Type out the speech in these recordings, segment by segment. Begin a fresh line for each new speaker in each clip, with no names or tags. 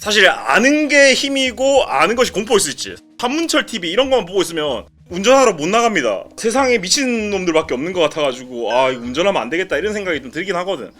사실 아는 게 힘이고 아는 것이 공포일 수 있지. 한문철 TV 이런 것만 보고 있으면 운전하러 못 나갑니다. 세상에 미친 놈들밖에 없는 것 같아가지고 아 이거 운전하면 안 되겠다 이런 생각이 좀 들긴 하거든.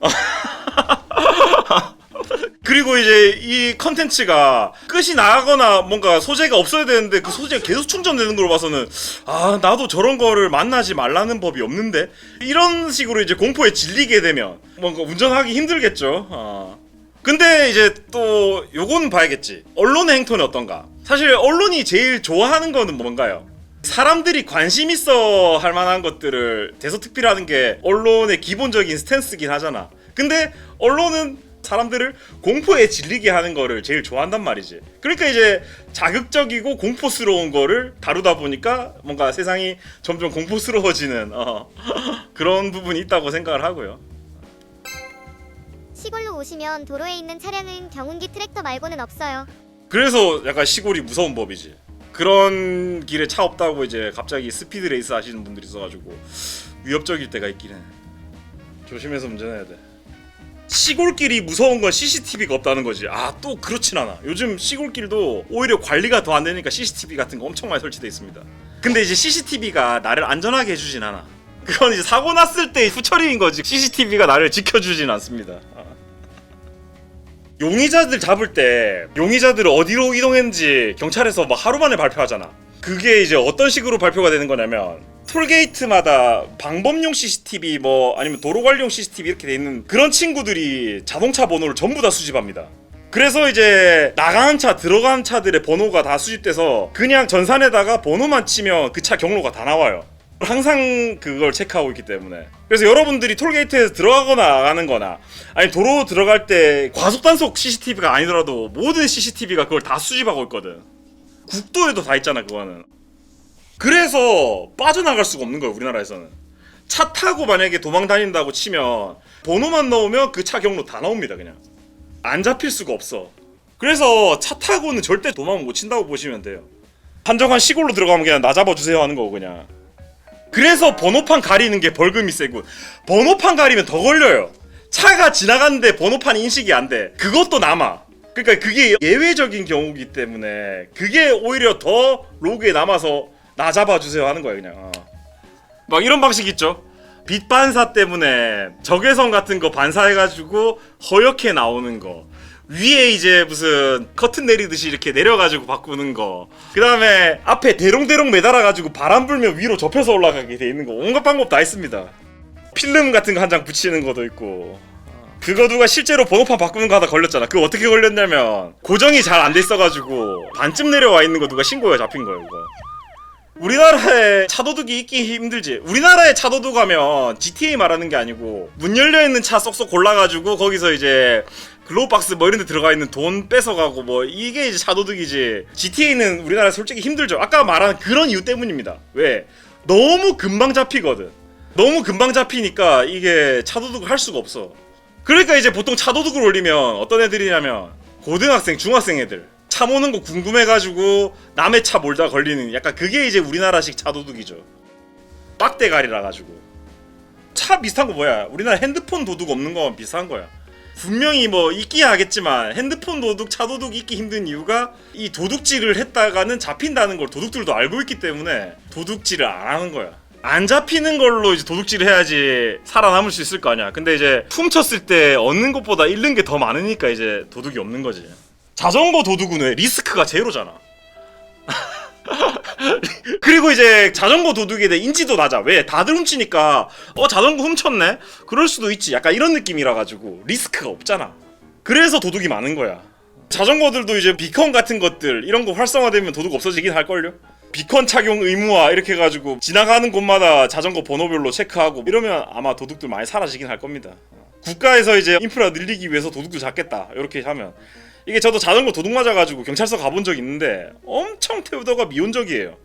그리고 이제 이 컨텐츠가 끝이 나거나 뭔가 소재가 없어야 되는데 그 소재가 계속 충전되는 걸 봐서는 아 나도 저런 거를 만나지 말라는 법이 없는데 이런 식으로 이제 공포에 질리게 되면 뭔가 운전하기 힘들겠죠. 아. 근데 이제 또 요거는 봐야겠지. 언론의 행태는 어떤가? 사실 언론이 제일 좋아하는 거는 뭔가요? 사람들이 관심 있어 할 만한 것들을 대서특필하는 게 언론의 기본적인 스탠스긴 하잖아. 근데 언론은 사람들을 공포에 질리게 하는 거를 제일 좋아한단 말이지. 그러니까 이제 자극적이고 공포스러운 거를 다루다 보니까 뭔가 세상이 점점 공포스러워지는 어, 그런 부분이 있다고 생각을 하고요.
시골로 오시면 도로에 있는 차량은 경운기 트랙터 말고는 없어요.
그래서 약간 시골이 무서운 법이지. 그런 길에 차 없다고 이제 갑자기 스피드 레이스 하시는 분들이 있어가지고 위협적일 때가 있긴 해. 조심해서 운전해야 돼. 시골길이 무서운 건 CCTV가 없다는 거지. 아 또 그렇진 않아. 요즘 시골길도 오히려 관리가 더 안 되니까 CCTV 같은 거 엄청 많이 설치돼 있습니다. 근데 이제 CCTV가 나를 안전하게 해주진 않아. 그건 이제 사고 났을 때 후처리인 거지. CCTV가 나를 지켜주진 않습니다. 아. 용의자들 잡을 때 용의자들을 어디로 이동했는지 경찰에서 막 하루 만에 발표하잖아. 그게 이제 어떤 식으로 발표가 되는 거냐면 톨게이트마다 방범용 CCTV 뭐 아니면 도로 관리용 CCTV 이렇게 돼 있는 그런 친구들이 자동차 번호를 전부 다 수집합니다. 그래서 이제 나가는 차 들어가는 차들의 번호가 다 수집돼서 그냥 전산에다가 번호만 치면 그 차 경로가 다 나와요. 항상 그걸 체크하고 있기 때문에. 그래서 여러분들이 톨게이트에서 들어가거나 나가는 거나 아니 도로 들어갈 때 과속 단속 CCTV가 아니더라도 모든 CCTV가 그걸 다 수집하고 있거든. 국도에도 다 있잖아 그거는. 그래서 빠져나갈 수가 없는 거야 우리나라에서는. 차 타고 만약에 도망 다닌다고 치면 번호만 넣으면 그 차 경로 다 나옵니다 그냥. 안 잡힐 수가 없어. 그래서 차 타고는 절대 도망 못 친다고 보시면 돼요. 한정한 시골로 들어가면 그냥 나 잡아주세요 하는 거고 그냥 그래서 번호판 가리는 게 벌금이 세고 번호판 가리면 더 걸려요. 차가 지나가는데 번호판 인식이 안 돼. 그것도 남아. 그러니까 그게 예외적인 경우기 때문에 그게 오히려 더 로그에 남아서 나 잡아주세요 하는 거예요 그냥. 어. 막 이런 방식 있죠. 빛 반사 때문에 적외선 같은 거 반사해가지고 허옇게 나오는 거. 위에 이제 무슨 커튼 내리듯이 이렇게 내려가지고 바꾸는 거. 그 다음에 앞에 대롱대롱 매달아가지고 바람 불면 위로 접혀서 올라가게 돼 있는 거. 온갖 방법 다 있습니다. 필름 같은 거 한 장 붙이는 것도 있고. 그거 누가 실제로 번호판 바꾸는 거 하다 걸렸잖아. 그거 어떻게 걸렸냐면 고정이 잘 안 돼 있어가지고 반쯤 내려와 있는 거 누가 신고해 잡힌 거예요. 그거. 우리나라에 차도둑이 있기 힘들지. 우리나라에 차도둑 하면 GTA 말하는 게 아니고 문 열려 있는 차 쏙쏙 골라가지고 거기서 이제 글로우박스 뭐 이런 데 들어가 있는 돈 뺏어가고 뭐 이게 이제 차도둑이지. GTA는 우리나라 솔직히 힘들죠. 아까 말한 그런 이유 때문입니다. 왜? 너무 금방 잡히거든. 너무 금방 잡히니까 이게 차도둑을 할 수가 없어. 그러니까 이제 보통 차도둑을 올리면 어떤 애들이냐면 고등학생, 중학생 애들 차 모는 거 궁금해가지고 남의 차 몰다 걸리는 약간 그게 이제 우리나라식 차도둑이죠. 빡대가리라 가지고 차 비슷한 거 뭐야? 우리나라 핸드폰 도둑 없는 거랑 비슷한 거야. 분명히 뭐 있긴 하겠지만 핸드폰 도둑, 차 도둑 있기 힘든 이유가 이 도둑질을 했다가는 잡힌다는 걸 도둑들도 알고 있기 때문에 도둑질을 안 하는 거야. 안 잡히는 걸로 이제 도둑질을 해야지 살아남을 수 있을 거 아니야. 근데 이제 훔쳤을 때 얻는 것보다 잃는 게 더 많으니까 이제 도둑이 없는 거지. 자전거 도둑은 왜 리스크가 제로잖아. 그리고 이제 자전거 도둑에 대해 인지도 낮아. 왜? 다들 훔치니까 어 자전거 훔쳤네. 그럴 수도 있지. 약간 이런 느낌이라 가지고 리스크가 없잖아. 그래서 도둑이 많은 거야. 자전거들도 이제 비컨 같은 것들 이런 거 활성화되면 도둑 없어지긴 할 걸요. 비컨 착용 의무화 이렇게 해가지고 지나가는 곳마다 자전거 번호별로 체크하고 이러면 아마 도둑들 많이 사라지긴 할 겁니다. 국가에서 이제 인프라 늘리기 위해서 도둑도 잡겠다 이렇게 하면 이게 저도 자전거 도둑 맞아가지고 경찰서 가본 적 있는데 엄청 태우다가 미온적이에요.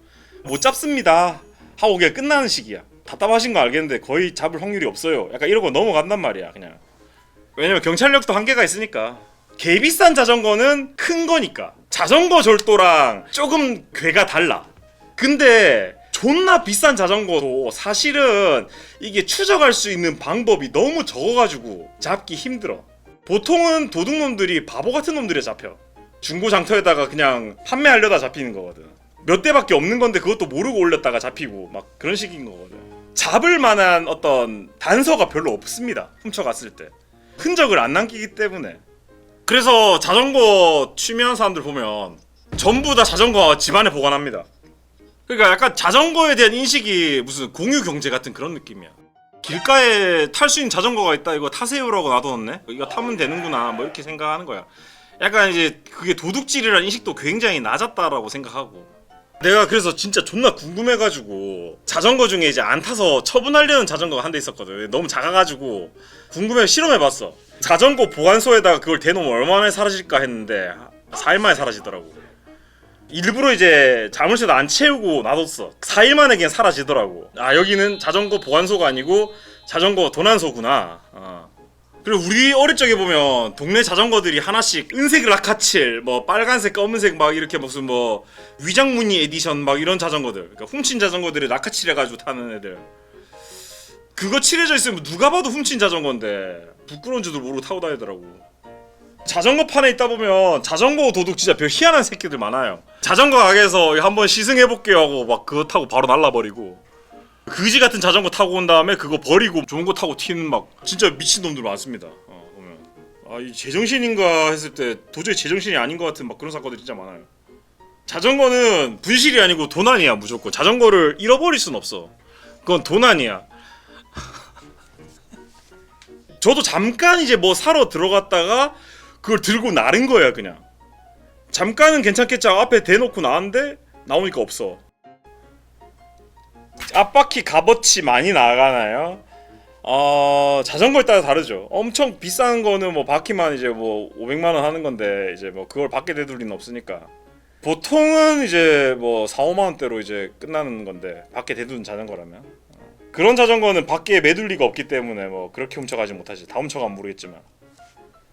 못 잡습니다. 하고 그냥 끝나는 시기야. 답답하신 거 알겠는데 거의 잡을 확률이 없어요. 약간 이러고 넘어간단 말이야 그냥. 왜냐면 경찰력도 한계가 있으니까. 개 비싼 자전거는 큰 거니까. 자전거 절도랑 조금 궤가 달라. 근데 존나 비싼 자전거도 사실은 이게 추적할 수 있는 방법이 너무 적어가지고 잡기 힘들어. 보통은 도둑놈들이 바보 같은 놈들에 잡혀. 중고 장터에다가 그냥 판매하려다 잡히는 거거든. 몇 대밖에 없는 건데 그것도 모르고 올렸다가 잡히고 막 그런 식인 거거든. 잡을 만한 어떤 단서가 별로 없습니다. 훔쳐갔을 때. 흔적을 안 남기기 때문에. 그래서 자전거 취미하는 사람들 보면 전부 다 자전거 집안에 보관합니다. 그러니까 약간 자전거에 대한 인식이 무슨 공유 경제 같은 그런 느낌이야. 길가에 탈 수 있는 자전거가 있다. 이거 타세요라고 놔뒀네. 이거 타면 되는구나. 뭐 이렇게 생각하는 거야. 약간 이제 그게 도둑질이라는 인식도 굉장히 낮았다라고 생각하고. 내가 그래서 진짜 존나 궁금해가지고 자전거 중에 이제 안 타서 처분하려는 자전거가 한 대 있었거든. 너무 작아가지고 궁금해 실험해봤어. 자전거 보관소에다가 그걸 대놓으면 얼마나 사라질까 했는데 4일 만에 사라지더라고 일부러 이제 자물쇠도 안 채우고 놔뒀어. 4일 만에 그냥 사라지더라고. 아 여기는 자전거 보관소가 아니고 자전거 도난소구나. 어. 그리고 우리 어릴 적에 보면 동네 자전거들이 하나씩 은색 라카칠, 뭐 빨간색, 검은색 막 이렇게 무슨 뭐 위장무늬 에디션 막 이런 자전거들, 그러니까 훔친 자전거들을 라카칠 해가지고 타는 애들. 그거 칠해져 있으면 누가 봐도 훔친 자전거인데 부끄러운 줄도 모르고 타고 다니더라고. 자전거 판에 있다 보면 자전거 도둑 진짜 별 희한한 새끼들 많아요. 자전거 가게에서 한번 시승해 볼게요 하고 막 그거 타고 바로 날라버리고 그지 같은 자전거 타고 온 다음에 그거 버리고 좋은 거 타고 튀는 막 진짜 미친 놈들 많습니다. 어, 보면 아이 제정신인가 했을 때 도저히 제정신이 아닌 것 같은 막 그런 사건들이 진짜 많아요. 자전거는 분실이 아니고 도난이야 무조건. 자전거를 잃어버릴 순 없어. 그건 도난이야. 저도 잠깐 이제 뭐 사러 들어갔다가 그걸 들고 나른 거야 그냥. 잠깐은 괜찮겠지. 하고 앞에 대놓고 나왔는데 나오니까 없어. 앞바퀴 값어치 많이 나가나요? 어 자전거에 따라 다르죠. 엄청 비싼 거는 뭐 바퀴만 이제 뭐 500만 원 하는 건데 이제 뭐 그걸 밖에 대둘 리는 없으니까. 보통은 이제 뭐 4, 5만 원대로 이제 끝나는 건데 밖에 대두는 자전거라면. 어. 그런 자전거는 밖에 매둘 리가 없기 때문에 뭐 그렇게 훔쳐가지 못하지. 다 훔쳐가면 모르겠지만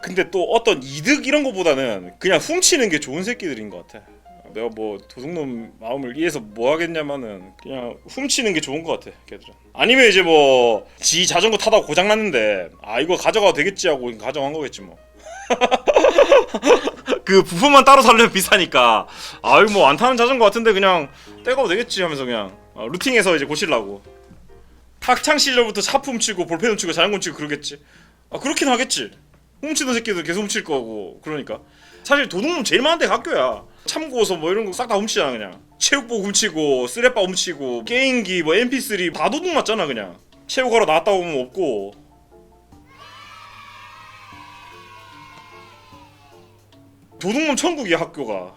근데 또 어떤 이득 이런 거보다는 그냥 훔치는 게 좋은 새끼들인 것 같아. 내가 뭐 도둑놈 마음을 이해해서 뭐 하겠냐마는 그냥 훔치는 게 좋은 것 같아 걔들은. 아니면 이제 뭐 지 자전거 타다가 고장 났는데 아 이거 가져가도 되겠지 하고 가져간 거겠지 뭐. 그 부품만 따로 사려면 비싸니까 아 이거 뭐 안 타는 자전거 같은데 그냥 떼가도 되겠지 하면서 그냥 어, 루팅해서 이제 고치려고. 학창 시절부터 차품 치고 볼펜 훔치고 자전거 훔치고 그러겠지. 아 그렇긴 하겠지. 훔치던 새끼들 계속 훔칠 거고 그러니까. 사실 도둑놈 제일 많은 데가 학교야. 참고서 뭐 이런 거 싹 다 훔치잖아 그냥. 체육복 훔치고 쓰레빠 훔치고 게임기 뭐 mp3 다 도둑 맞잖아 그냥. 체육하러 나왔다 오면 없고. 도둑놈 천국이야 학교가